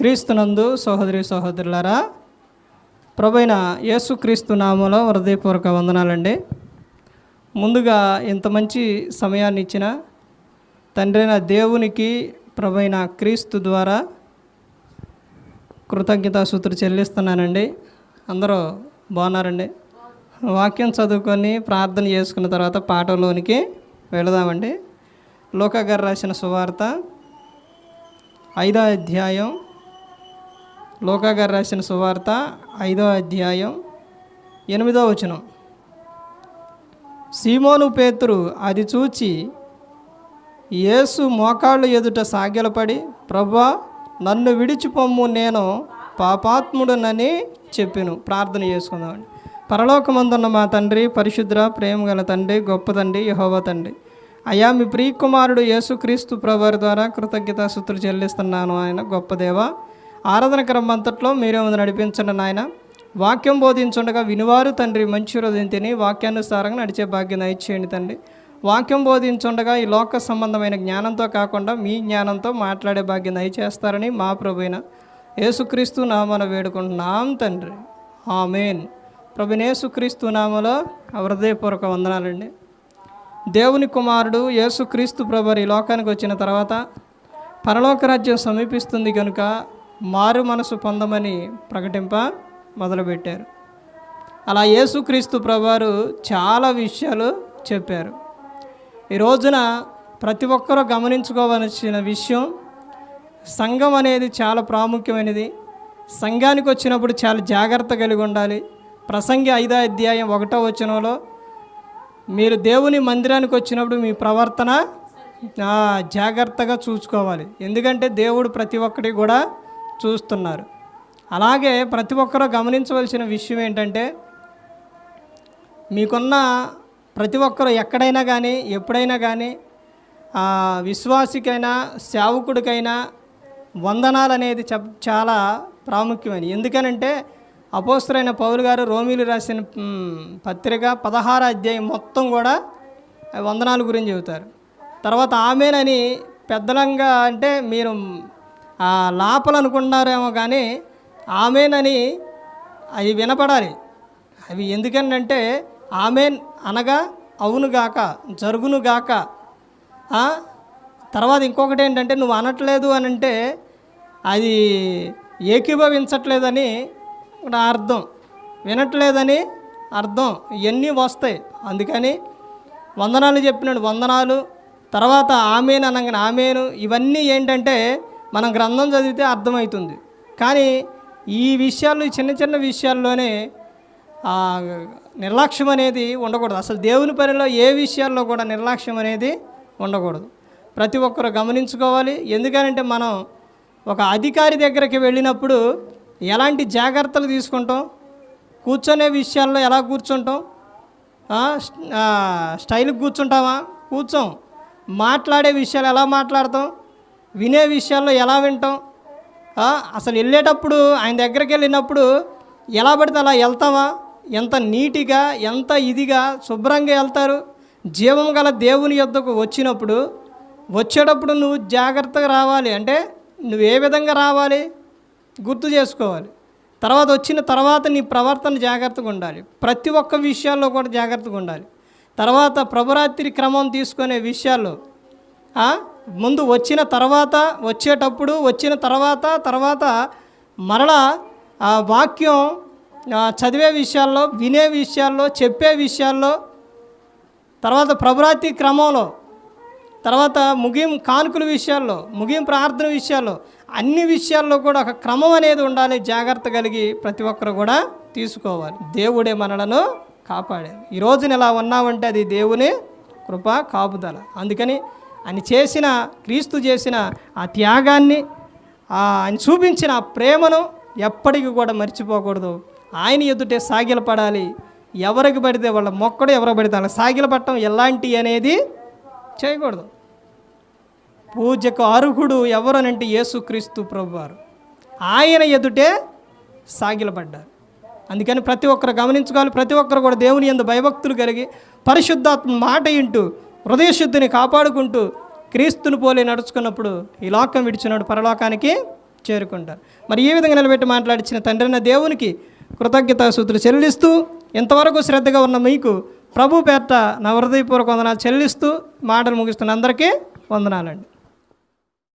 క్రీస్తునందు సహోదరి సహోదరులారా ప్రభైన యేసుక్రీస్తు నామంలో హృదయపూర్వక వందనాలండి. ముందుగా ఇంత మంచి సమయాన్ని ఇచ్చిన తండ్రైన దేవునికి ప్రభైన క్రీస్తు ద్వారా కృతజ్ఞతాసూత్రు చెల్లిస్తున్నానండి. అందరూ బాగున్నారండి? వాక్యం చదువుకొని ప్రార్థన చేసుకున్న తర్వాత పాటలోనికి వెళదామండి. లోకగారు రాసిన సువార్త ఐదో అధ్యాయం లోకా గారు రాసిన సువార్త ఐదో అధ్యాయం ఎనిమిదో వచనం. సీమోను పేతురు అది చూచి యేసు మోకాళ్ళు ఎదుట సాగిలపడి ప్రభా నన్ను విడిచిపొమ్ము నేను పాపాత్ముడునని చెప్పాను. ప్రార్థన చేసుకుందామండి. పరలోకమందున్న మా తండ్రి పరిశుద్ర ప్రేమ గల తండ్రి గొప్ప తండ్రి యహోవ తండ్రి. అయ్యా మీ ప్రియకుమారుడు యేసుక్రీస్తు ప్రభువారి ద్వారా కృతజ్ఞతాసుతులు చెల్లిస్తున్నాను ఆయన గొప్ప దేవ. ఆరాధన క్రమం అంతట్లో మీరే ముందు నడిపించండి నాయన. వాక్యం బోధించుండగా వినివారు తండ్రి మంచి హృదయం తిని వాక్యానుసారంగా నడిచే భాగ్యం ఇచ్చేయండి తండ్రి. వాక్యం బోధించుండగా ఈ లోక సంబంధమైన జ్ఞానంతో కాకుండా మీ జ్ఞానంతో మాట్లాడే భాగ్యం దయచేస్తారని మా ప్రభుైన యేసుక్రీస్తు నామన వేడుకుంటున్నాం తండ్రి. ఆమెన్. ప్రభుని యేసుక్రీస్తు నామలో హృదయపూర్వక వందనాలండి. దేవుని కుమారుడు యేసుక్రీస్తు ప్రభు ఈ లోకానికి వచ్చిన తర్వాత పరలోక రాజ్యం సమీపిస్తుంది కనుక మారు మనసు పొందమని ప్రకటింప మొదలుపెట్టారు. అలా యేసుక్రీస్తు ప్రభువారు చాలా విషయాలు చెప్పారు. ఈ రోజున ప్రతి ఒక్కరూ గమనించుకోవలసిన విషయం సంఘం అనేది చాలా ప్రాముఖ్యమైనది. సంఘానికి వచ్చినప్పుడు చాలా జాగ్రత్త కలిగి ఉండాలి. ప్రసంగి ఐదో అధ్యాయం ఒకటో వచనంలో మీరు దేవుని మందిరానికి వచ్చినప్పుడు మీ ప్రవర్తన జాగ్రత్తగా చూసుకోవాలి. ఎందుకంటే దేవుడు ప్రతి ఒక్కటి కూడా చూస్తున్నారు. అలాగే ప్రతి ఒక్కరూ గమనించవలసిన విషయం ఏంటంటే మీకున్న ప్రతి ఒక్కరు ఎక్కడైనా కానీ ఎప్పుడైనా కానీ విశ్వాసికైనా సేవకుడికైనా వందనాలు అనేది చెప్ చాలా ప్రాముఖ్యమైనది. ఎందుకనంటే అపోస్తులైన పౌలు గారు రోమిలు రాసిన పత్రిక పదహార అధ్యాయం మొత్తం కూడా వందనాల గురించి చెబుతారు. తర్వాత ఆమెనని పెద్దలంగా అంటే మీరు లోపలనుకున్నారేమో కానీ ఆమెనని అవి వినపడాలి. అవి ఎందుకనంటే ఆమెన్ అనగా అవునుగాక జరుగునుగాక తర్వాత ఇంకొకటి ఏంటంటే నువ్వు అనట్లేదు అని అంటే అది ఏకీభవించట్లేదని నా అర్థం. వినట్లేదని అర్థం. ఇవన్నీ వస్తాయి. అందుకని వందనాలు చెప్పినాడు. వందనాలు. తర్వాత ఆమెను అనగానే ఆమెను. ఇవన్నీ ఏంటంటే మనం గ్రంథం చదివితే అర్థమవుతుంది. కానీ ఈ విషయాలు చిన్న చిన్న విషయాల్లోనే నిర్లక్ష్యం అనేది ఉండకూడదు. అసలు దేవుని పనిలో ఏ విషయాల్లో కూడా నిర్లక్ష్యం అనేది ఉండకూడదు. ప్రతి ఒక్కరు గమనించుకోవాలి. ఎందుకనంటే మనం ఒక అధికారి దగ్గరికి వెళ్ళినప్పుడు ఎలాంటి జాగ్రత్తలు తీసుకుంటాం? కూర్చొనే విషయాల్లో ఎలా కూర్చుంటాం? స్టైల్కి కూర్చుంటామా? కూర్చోం. మాట్లాడే విషయాలు ఎలా మాట్లాడతాం? వినే విషయాల్లో ఎలా వింటాం? అసలు వెళ్ళేటప్పుడు ఆయన దగ్గరికి వెళ్ళినప్పుడు ఎలా పడితే అలా వెళ్తావా ఎంత నీటిగా ఎంత ఇదిగా శుభ్రంగా వెళ్తారు? జీవం గల దేవుని యొద్దకు వచ్చినప్పుడు వచ్చేటప్పుడు నువ్వు జాగ్రత్తగా రావాలి. అంటే నువ్వు ఏ విధంగా రావాలి? గుర్తు చేసుకోవాలి. తర్వాత వచ్చిన తర్వాత నీ ప్రవర్తన జాగ్రత్తగా ఉండాలి. ప్రతి ఒక్క విషయాల్లో కూడా జాగ్రత్తగా ఉండాలి. తర్వాత ప్రభురాత్రి క్రమం తీసుకునే విషయాల్లో ముందు వచ్చిన తర్వాత వచ్చేటప్పుడు వచ్చిన తర్వాత తర్వాత మరలా ఆ వాక్యం చదివే విషయాల్లో వినే విషయాల్లో చెప్పే విషయాల్లో తర్వాత ప్రభురాతి క్రమంలో తర్వాత ముగింపు కానుకల విషయాల్లో ముగింపు ప్రార్థన విషయాల్లో అన్ని విషయాల్లో కూడా ఒక క్రమం అనేది ఉండాలి జాగ్రత్త కలిగి ప్రతి ఒక్కరు కూడా తీసుకోవాలి. దేవుడే మనలను కాపాడేది ఈ రోజున ఎలా ఉన్నామంటే అది దేవుని కృప కాపుదల. అందుకని అని చేసిన క్రీస్తు చేసిన ఆ త్యాగాన్ని ఆయన చూపించిన ఆ ప్రేమను ఎప్పటికీ కూడా మర్చిపోకూడదు. ఆయన ఎదుటే సాగిలపడాలి ఎవరికి పడితే వాళ్ళ మొక్కడు ఎవరు పడితే వాళ్ళ సాగిలపడటం ఎలాంటి అనేది చేయకూడదు. పూజకు అర్హుడు ఎవరనంటే యేసుక్రీస్తు ప్రభువారు. ఆయన ఎదుటే సాగిలపడ్డారు అందుకని ప్రతి ఒక్కరు గమనించుకోవాలి. ప్రతి ఒక్కరు కూడా దేవుని ఎందు భయభక్తులు కలిగి పరిశుద్ధాత్మ మాట ఇంటూ హృదయశుద్ధిని కాపాడుకుంటూ క్రీస్తుని పోలి నడుచుకున్నప్పుడు ఈ లోకం విడిచినాడు పరలోకానికి చేరుకుంటారు మరి ఈ విధంగా నిలబెట్టి మాట్లాడించిన తండ్రిన దేవునికి దేవునికి కృతజ్ఞతాసూతులు చెల్లిస్తూ ఇంతవరకు శ్రద్ధగా ఉన్న మీకు ప్రభు పేట నా హృదయపూర్వక వందనాలు చెల్లిస్తూ మాటలు ముగిస్తున్న అందరికీ వందనాలండి.